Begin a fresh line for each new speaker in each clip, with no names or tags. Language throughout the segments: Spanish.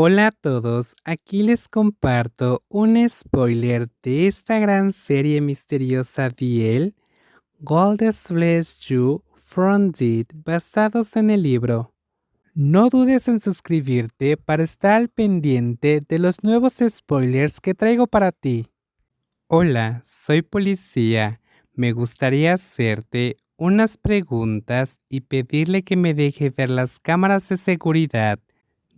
Hola a todos, aquí les comparto un spoiler de esta gran serie misteriosa de Gold Flesh You from Dead basados en el libro. No dudes en suscribirte para estar al pendiente de los nuevos spoilers que traigo para ti. Hola, soy policía. Me gustaría hacerte unas preguntas y pedirle que me deje ver las cámaras de seguridad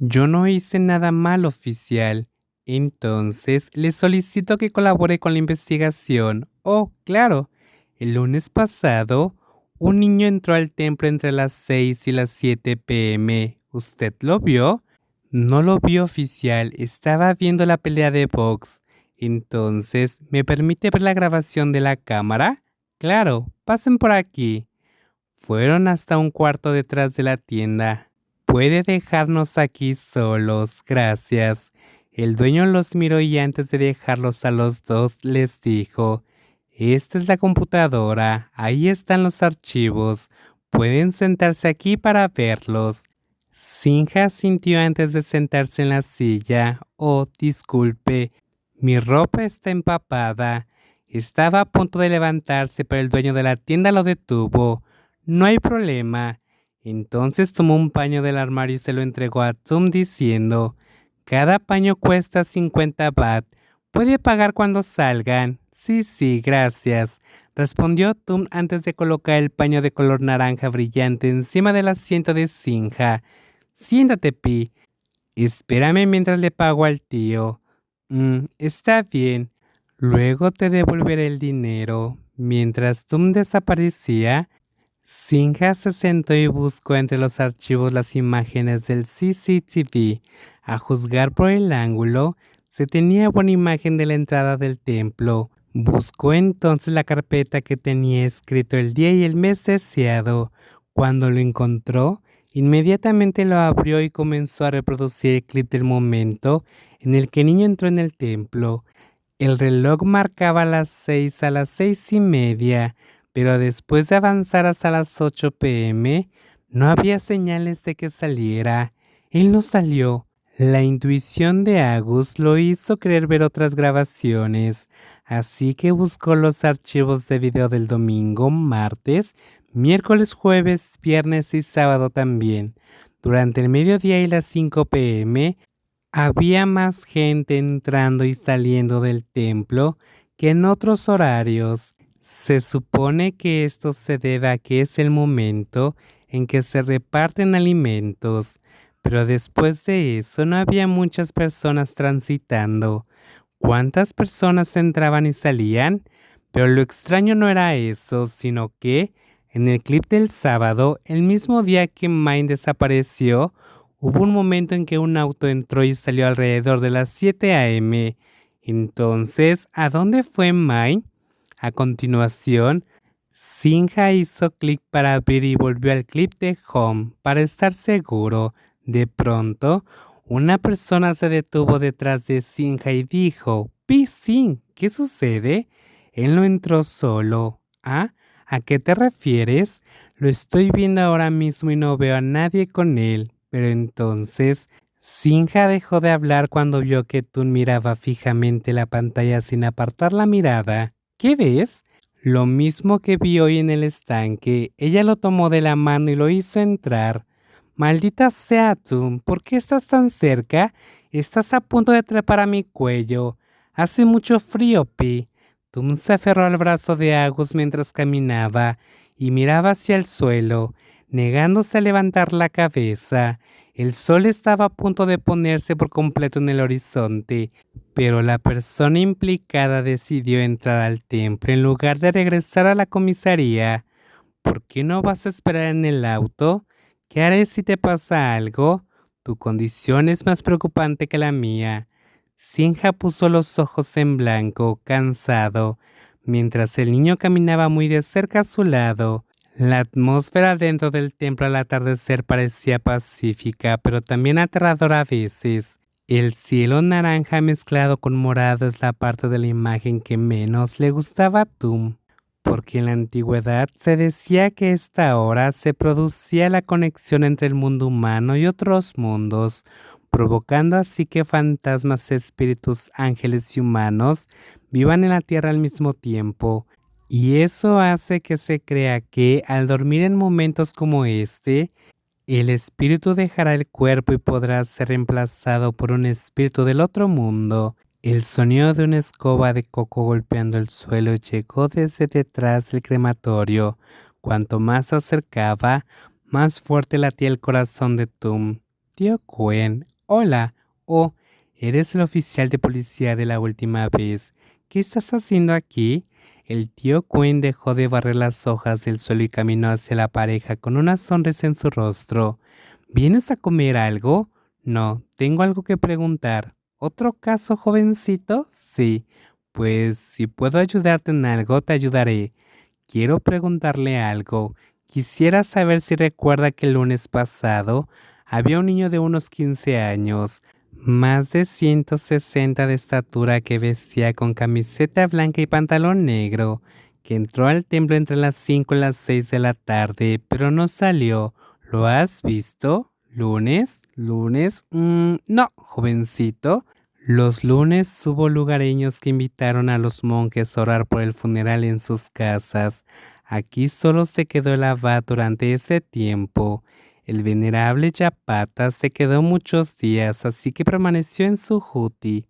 yo no hice nada mal, oficial. Entonces le solicito que colabore con la investigación. Oh, claro. El lunes pasado, un niño entró al templo entre las 6 y las 7 pm. ¿Usted lo vio? No lo vio, oficial. Estaba viendo la pelea de box. Entonces, ¿me permite ver la grabación de la cámara? Claro, pasen por aquí. Fueron hasta un cuarto detrás de la tienda. Puede dejarnos aquí solos, gracias. El dueño los miró y antes de dejarlos a los dos les dijo, esta es la computadora, ahí están los archivos, pueden sentarse aquí para verlos. Sinja sintió antes de sentarse en la silla. Oh, disculpe, mi ropa está empapada. Estaba a punto de levantarse, pero el dueño de la tienda lo detuvo. No hay problema. Entonces tomó un paño del armario y se lo entregó a Tum diciendo, cada paño cuesta 50 baht. ¿Puede pagar cuando salgan? Sí, sí, gracias, respondió Tum antes de colocar el paño de color naranja brillante encima del asiento de Sinja. Siéntate, Pi. Espérame mientras le pago al tío. Mm, está bien. Luego te devolveré el dinero. Mientras Tum desaparecía, Sinja se sentó y buscó entre los archivos las imágenes del CCTV. A juzgar por el ángulo, se tenía buena imagen de la entrada del templo. Buscó entonces la carpeta que tenía escrito el día y el mes deseado. Cuando lo encontró, inmediatamente lo abrió y comenzó a reproducir el clip del momento en el que el niño entró en el templo. El reloj marcaba las seis a las seis y media pero después de avanzar hasta las 8 pm, no había señales de que saliera. Él no salió. La intuición de Agus lo hizo querer ver otras grabaciones, así que buscó los archivos de video del domingo, martes, miércoles, jueves, viernes y sábado también. Durante el mediodía y las 5 pm, había más gente entrando y saliendo del templo que en otros horarios. Se supone que esto se debe a que es el momento en que se reparten alimentos, pero después de eso no había muchas personas transitando. ¿Cuántas personas entraban y salían? Pero lo extraño no era eso, sino que en el clip del sábado, el mismo día que Mine desapareció, hubo un momento en que un auto entró y salió alrededor de las 7 a.m. Entonces, ¿a dónde fue Mine? A continuación, Sinja hizo clic para abrir y volvió al clip de Home para estar seguro. De pronto, una persona se detuvo detrás de Sinja y dijo, Sin, ¿qué sucede? Él no entró solo. ¿Ah? ¿A qué te refieres? Lo estoy viendo ahora mismo y no veo a nadie con él. Pero entonces, Sinja dejó de hablar cuando vio que Tun miraba fijamente la pantalla sin apartar la mirada. ¿Qué ves? Lo mismo que vi hoy en el estanque. Ella lo tomó de la mano y lo hizo entrar. Maldita sea tú, ¿por qué estás tan cerca? Estás a punto de trepar a mi cuello. Hace mucho frío, Pi. Tum se aferró al brazo de Agus mientras caminaba y miraba hacia el suelo, negándose a levantar la cabeza. El sol estaba a punto de ponerse por completo en el horizonte, pero la persona implicada decidió entrar al templo en lugar de regresar a la comisaría. ¿Por qué no vas a esperar en el auto? ¿Qué haré si te pasa algo? Tu condición es más preocupante que la mía. Sinja puso los ojos en blanco, cansado, mientras el niño caminaba muy de cerca a su lado. La atmósfera dentro del templo al atardecer parecía pacífica, pero también aterradora a veces. El cielo naranja mezclado con morado es la parte de la imagen que menos le gustaba a Tum, porque en la antigüedad se decía que esta hora se producía la conexión entre el mundo humano y otros mundos. provocando así que fantasmas, espíritus, ángeles y humanos vivan en la tierra al mismo tiempo. Y eso hace que se crea que al dormir en momentos como este, el espíritu dejará el cuerpo y podrá ser reemplazado por un espíritu del otro mundo. El sonido de una escoba de coco golpeando el suelo llegó desde detrás del crematorio. Cuanto más se acercaba, más fuerte latía el corazón de Tum. Tío Quen, hola. Oh, eres el oficial de policía de la última vez. ¿Qué estás haciendo aquí? El tío Quinn dejó de barrer las hojas del suelo y caminó hacia la pareja con una sonrisa en su rostro. ¿Vienes a comer algo? No, tengo algo que preguntar. ¿Otro caso, jovencito? Sí. Pues si puedo ayudarte en algo, te ayudaré. Quiero preguntarle algo. Quisiera saber si recuerda que el lunes pasado había un niño de unos 15 años más de 160 de estatura que vestía con camiseta blanca y pantalón negro, que entró al templo entre las 5 y las 6 de la tarde, pero no salió. ¿Lo has visto? ¿Lunes? ¿Lunes? Mm, no, jovencito. Los lunes hubo lugareños que invitaron a los monjes a orar por el funeral en sus casas. Aquí solo se quedó el abad durante ese tiempo. El venerable Yapata se quedó muchos días, así que permaneció en su juti.